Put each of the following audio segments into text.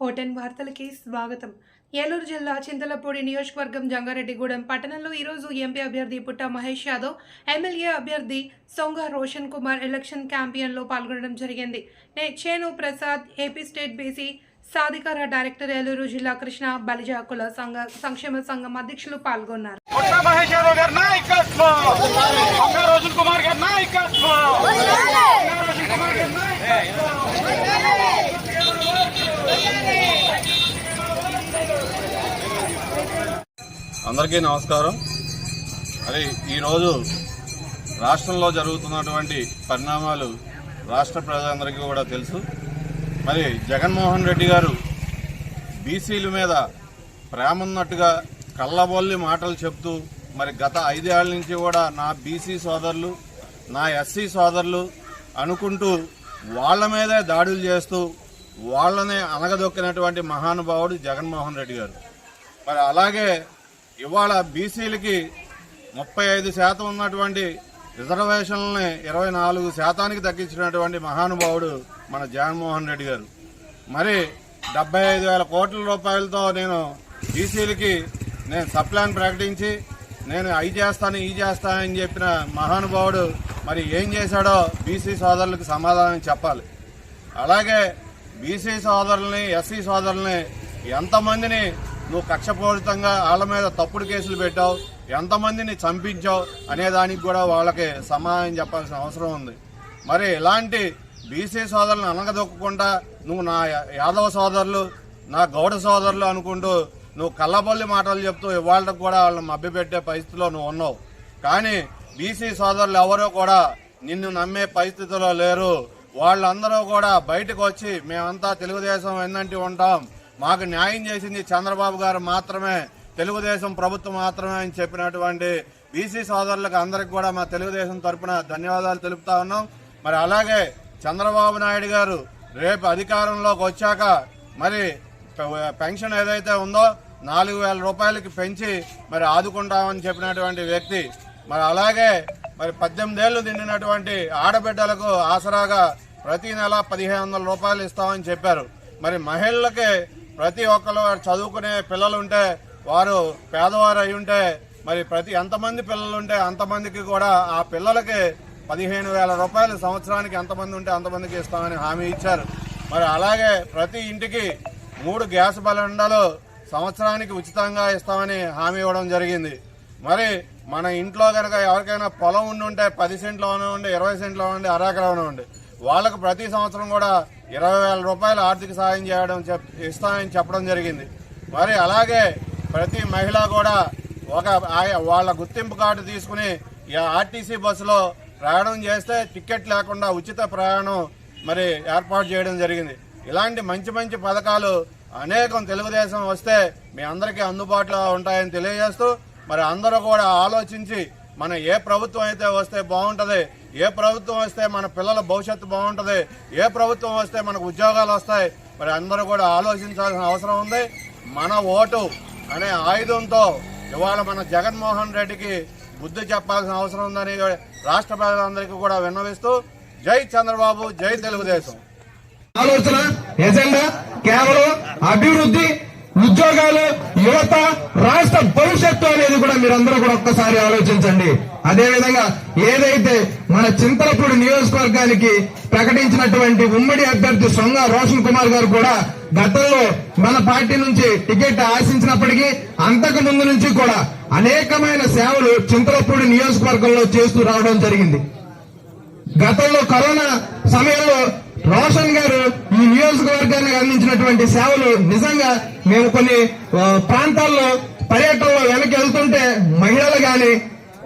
ఓటెన్ వార్తలకి స్వాగతం. ఏలూరు జిల్లా చింతలపూడి నియోజకవర్గం జంగారెడ్డిగూడెం పట్టణంలో ఈరోజు ఎంపీ అభ్యర్థి పుట్ట మహేష్ యాదవ్ ఎమ్మెల్యే అభ్యర్థి సొంగ రోషన్ కుమార్ ఎలక్షన్ క్యాంపియన్లో పాల్గొనడం జరిగింది. నే చేను ప్రసాద్ ఏపీ స్టేట్ బీసీ సాధికార డైరెక్టర్ ఏలూరు జిల్లా కృష్ణ బలిజాకుల సంఘ సంక్షేమ సంఘం అధ్యక్షులు పాల్గొన్నారు పుట్ట మహేష్ యాదవ్ గారి నాయకత్వం వంగ రోజుల్ కుమార్ గారి నాయకత్వం వంగ రోజుల్ కుమార్ గారి నాయకత్వం అందరికీ నమస్కారం. మరి ఈరోజు రాష్ట్రంలో జరుగుతున్నటువంటి పరిణామాలు రాష్ట్ర ప్రజలందరికీ కూడా తెలుసు. మరి జగన్మోహన్ రెడ్డి గారు బీసీల మీద ప్రేమ ఉన్నట్టుగా కళ్ళబొల్లి మాటలు చెప్తూ మరి గత ఐదేళ్ళ నుంచి కూడా నా బీసీ సోదరులు నా ఎస్సీ సోదరులు అనుకుంటూ వాళ్ళ మీదే దాడులు చేస్తూ వాళ్ళనే అనగదొక్కినటువంటి మహానుభావుడు జగన్మోహన్ రెడ్డి గారు. మరి అలాగే ఇవాళ బీసీలకి ముప్పై ఐదు శాతం ఉన్నటువంటి రిజర్వేషన్లని ఇరవై నాలుగు శాతానికి తగ్గించినటువంటి మహానుభావుడు మన జగన్మోహన్ రెడ్డి గారు. మరి డెబ్బై ఐదు వేల కోట్ల రూపాయలతో నేను బీసీలకి నేను సప్లాన్ ప్రకటించి నేను అవి చేస్తాను ఈ చేస్తాను అని చెప్పిన మహానుభావుడు మరి ఏం చేశాడో బీసీ సోదరులకు సమాధానం చెప్పాలి. అలాగే బీసీ సోదరుల్ని ఎస్సీ సోదరుల్ని ఎంతమందిని నువ్వు కక్షపూరితంగా వాళ్ళ మీద తప్పుడు కేసులు పెట్టావు ఎంతమందిని చంపించావు అనే దానికి కూడా వాళ్ళకి సమాధానం చెప్పాల్సిన అవసరం ఉంది. మరి ఇలాంటి బీసీ సోదరులను అనగదొక్కకుండా నువ్వు నా యాదవ సోదరులు నా గౌడ సోదరులు అనుకుంటూ నువ్వు కళ్ళబొల్లి మాటలు చెప్తూ ఇవాళకు కూడా వాళ్ళని మభ్యపెట్టే పరిస్థితిలో నువ్వు ఉన్నావు. కానీ బీసీ సోదరులు ఎవరో కూడా నిన్ను నమ్మే పరిస్థితిలో లేరు. వాళ్ళందరూ కూడా బయటకు వచ్చి మేమంతా తెలుగుదేశం ఎన్నంటి ఉంటాం. మాకు న్యాయం చేసింది చంద్రబాబు గారు మాత్రమే తెలుగుదేశం ప్రభుత్వం మాత్రమే అని చెప్పినటువంటి బీసీ సోదరులకు అందరికి కూడా మా తెలుగుదేశం తరపున ధన్యవాదాలు తెలుపుతా ఉన్నాం. మరి అలాగే చంద్రబాబు నాయుడు గారు రేపు అధికారంలోకి వచ్చాక మరి పె- పెన్షన్ ఏదైతే ఉందో నాలుగు వేల రూపాయలకి పెంచి మరి ఆదుకుంటామని చెప్పినటువంటి వ్యక్తి మరి అలాగే మరి పద్దెనిమిదేళ్ళు నిండినటువంటి ఆడబిడ్డలకు ఆసరాగా ప్రతి నెల పదిహేను వందల రూపాయలు ఇస్తామని చెప్పారు. మరి మహిళలకి ప్రతి ఒక్కరు చదువుకునే పిల్లలు ఉంటే వారు పేదవారు అయి ఉంటే మరి ప్రతి ఎంతమంది పిల్లలు ఉంటే అంతమందికి కూడా ఆ పిల్లలకి పదిహేను వేల రూపాయలు సంవత్సరానికి ఎంతమంది ఉంటే అంతమందికి ఇస్తామని హామీ ఇచ్చారు. మరి అలాగే ప్రతి ఇంటికి మూడు గ్యాస్ బలండాలు సంవత్సరానికి ఉచితంగా ఇస్తామని హామీ ఇవ్వడం జరిగింది. మరి మన ఇంట్లో కనుక ఎవరికైనా పొలం ఉండి ఉంటే పది సెంట్లో ఉండి ఇరవై సెంట్లో ఉండి అరెకరం ఉండి వాళ్ళకు ప్రతి సంవత్సరం కూడా ఇరవై వేల రూపాయలు ఆర్థిక సాయం చేయడం చెప్ ఇస్తామని చెప్పడం జరిగింది. మరి అలాగే ప్రతి మహిళ కూడా ఒక వాళ్ళ గుర్తింపు కార్డు తీసుకుని ఈ ఆర్టీసీ బస్సులో ప్రయాణం చేస్తే టికెట్ లేకుండా ఉచిత ప్రయాణం మరి ఏర్పాటు చేయడం జరిగింది. ఇలాంటి మంచి మంచి పథకాలు అనేకం తెలుగుదేశం వస్తే మీ అందరికీ అందుబాటులో ఉంటాయని తెలియజేస్తూ మరి అందరూ కూడా ఆలోచించి మన ఏ ప్రభుత్వం అయితే వస్తే బాగుంటుంది ఏ ప్రభుత్వం వస్తే మన పిల్లల భవిష్యత్తు బాగుంటుంది ఏ ప్రభుత్వం వస్తే మనకు ఉద్యోగాలు వస్తాయి మరి అందరూ కూడా ఆలోచించాల్సిన అవసరం ఉంది. మన ఓటు అనే ఆయుధంతో ఇవాళ మన జగన్మోహన్ రెడ్డికి బుద్ధి చెప్పాల్సిన అవసరం ఉందని రాష్ట్ర ప్రజలందరికీ కూడా విన్నవిస్తూ జై చంద్రబాబు జై తెలుగుదేశం. ఆలోచన ఎజెండా కేవలం అభివృద్ధి ఉద్యోగాలు యువత రాష్ట్ర భవిష్యత్తు అనేది కూడా మీరందరూ కూడా ఒక్కసారి ఆలోచించండి. అదేవిధంగా ఏదైతే మన చింతలపూడి నియోజకవర్గానికి ప్రకటించినటువంటి ఉమ్మడి అభ్యర్థి సొంగ రోషన్ కుమార్ గారు కూడా గతంలో మన పార్టీ నుంచి టికెట్ ఆశించినప్పటికీ అంతకు ముందు నుంచి కూడా అనేకమైన సేవలు చింతలపూడి నియోజకవర్గంలో చేస్తూ రావడం జరిగింది. గతంలో కరోనా సమయంలో రోషన్ గారు ఈ నియోజకవర్గానికి అందించినటువంటి సేవలు నిజంగా మేము కొన్ని ప్రాంతాల్లో పర్యటనలో వెనక్కి వెళ్తుంటే మహిళలు గాని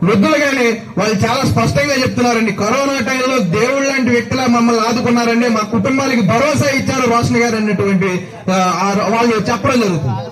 వృద్ధులు గాని వాళ్ళు చాలా స్పష్టంగా చెప్తున్నారండి. కరోనా టైంలో దేవుళ్ళ లాంటి వ్యక్తులా మమ్మల్ని ఆదుకున్నారండి. మా కుటుంబాలకి భరోసా ఇచ్చారు రోషన్ గారు అన్నటువంటి వాళ్ళు చెప్పడం జరుగుతుంది.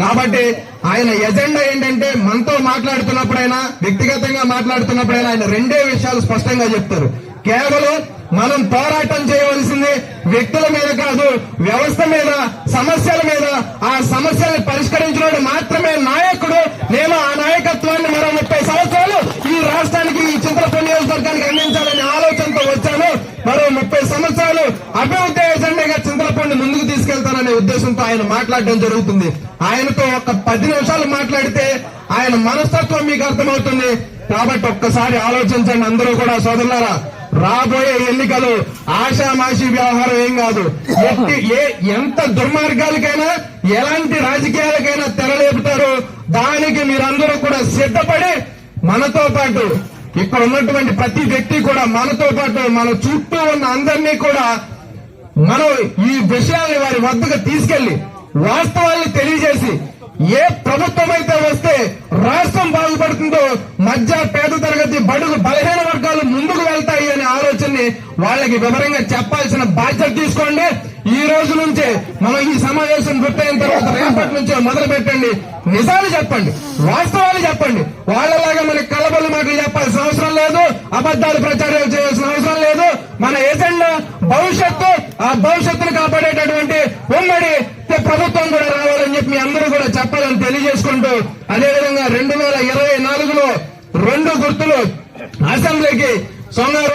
కాబట్టి ఆయన ఎజెండా ఏంటంటే మనతో మాట్లాడుతున్నప్పుడైనా వ్యక్తిగతంగా మాట్లాడుతున్నప్పుడైనా ఆయన రెండే విషయాలు స్పష్టంగా చెప్తారు. కేవలం మనం పోరాటం చేయవలసింది వ్యక్తుల మీద కాదు వ్యవస్థ మీద సమస్యల మీద. ఆ సమస్యల్ని పరిష్కరించడం మాత్రమే నాయకుడు. నేను ఆ నాయకత్వాన్ని మరో ముప్పై సంవత్సరాలు ఈ రాష్ట్రానికి ఈ చింతలపల్లి నియోజకవర్గానికి అందించాలనే ఆలోచనతో వచ్చాను. మరో ముప్పై సంవత్సరాలు అభివృద్ధి ఎజెండాగా చింతలపండి ముందుకు తీసుకెళ్తాననే ఉద్దేశంతో ఆయన మాట్లాడడం జరుగుతుంది. ఆయనతో ఒక పది నిమిషాలు మాట్లాడితే ఆయన మనస్తత్వం మీకు అర్థమవుతుంది. కాబట్టి ఒక్కసారి ఆలోచించండి అందరూ కూడా సోదరులారా. రాబోయే ఎన్నికలు ఆషామాషి వ్యవహారం ఏం కాదు. ఎట్టి ఏ ఎంత దుర్మార్గాలకైనా ఎలాంటి రాజకీయాలకైనా తెరలేపుతారు. దానికి మీరందరూ కూడా సిద్ధపడి మనతో పాటు ఇక్కడ ఉన్నటువంటి ప్రతి వ్యక్తి కూడా మనతో పాటు మన చుట్టూ ఉన్న అందరినీ కూడా మనం ఈ విషయాన్ని వారి వద్దకు తీసుకెళ్ళి వాస్తవాల్ని తెలియజేసి ఏ ప్రభుత్వం అయితే వస్తే రాష్ట్రం బాగుపడుతుందో మధ్య పేద తరగతి బడుగు బలహీన వర్గాలు ముందుకు వాళ్ళకి వివరంగా చెప్పాల్సిన బాధ్యత తీసుకోండి. ఈ రోజు నుంచే మనం ఈ సమావేశం పూర్తయిన తర్వాత రేపటి నుంచే మొదలు పెట్టండి. నిజాలు చెప్పండి. వాస్తవాలు చెప్పండి. వాళ్ళలాగా మనకి కలబలు మాటలు చెప్పాల్సిన అవసరం లేదు. అబద్దాలు ప్రచారాలు చేయాల్సిన అవసరం లేదు. మన ఏజెండా భవిష్యత్తు ఆ భవిష్యత్తును కాపాడేటటువంటి ఉమ్మడి ప్రభుత్వం కూడా రావాలని చెప్పి మీ అందరూ కూడా చెప్పాలని తెలియజేసుకుంటూ అదేవిధంగా రెండు వేల ఇరవై నాలుగులో రెండు గుర్తులు అసెంబ్లీకి సోమవారం